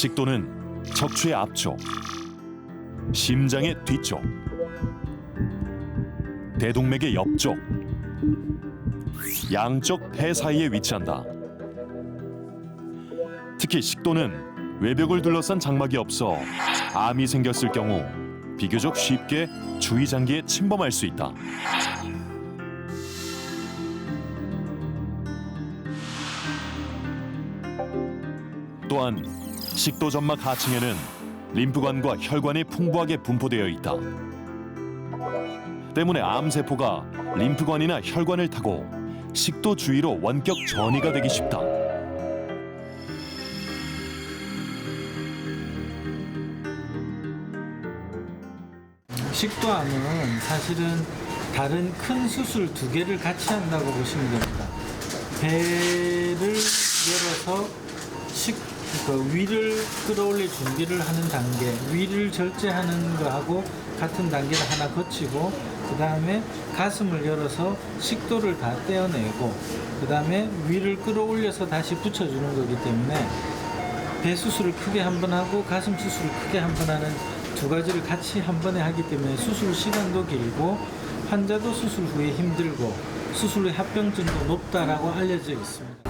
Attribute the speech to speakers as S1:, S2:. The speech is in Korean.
S1: 식도는 척추의 앞쪽, 심장의 뒤쪽, 대동맥의 옆쪽, 양쪽 폐 사이에 위치한다. 특히 식도는 외벽을 둘러싼 장막이 없어 암이 생겼을 경우 비교적 쉽게 주위 장기에 침범할 수 있다. 또한 식도 점막 하층에는 림프관과 혈관이 풍부하게 분포되어 있다. 때문에 암 세포가 림프관이나 혈관을 타고 식도 주위로 원격 전이가 되기 쉽다.
S2: 식도암은 사실은 다른 큰 수술 두 개를 같이 한다고 보시면 됩니다. 배를 열어서 식, 그 위를 끌어올릴 준비를 하는 단계, 위를 절제하는 거하고 같은 단계를 하나 거치고, 그 다음에 가슴을 열어서 식도를 다 떼어내고, 그 다음에 위를 끌어올려서 다시 붙여주는 거기 때문에 배 수술을 크게 한 번 하고 가슴 수술을 크게 한 번 하는 두 가지를 같이 한 번에 하기 때문에 수술 시간도 길고 환자도 수술 후에 힘들고 수술 후 합병증도 높다라고 알려져 있습니다.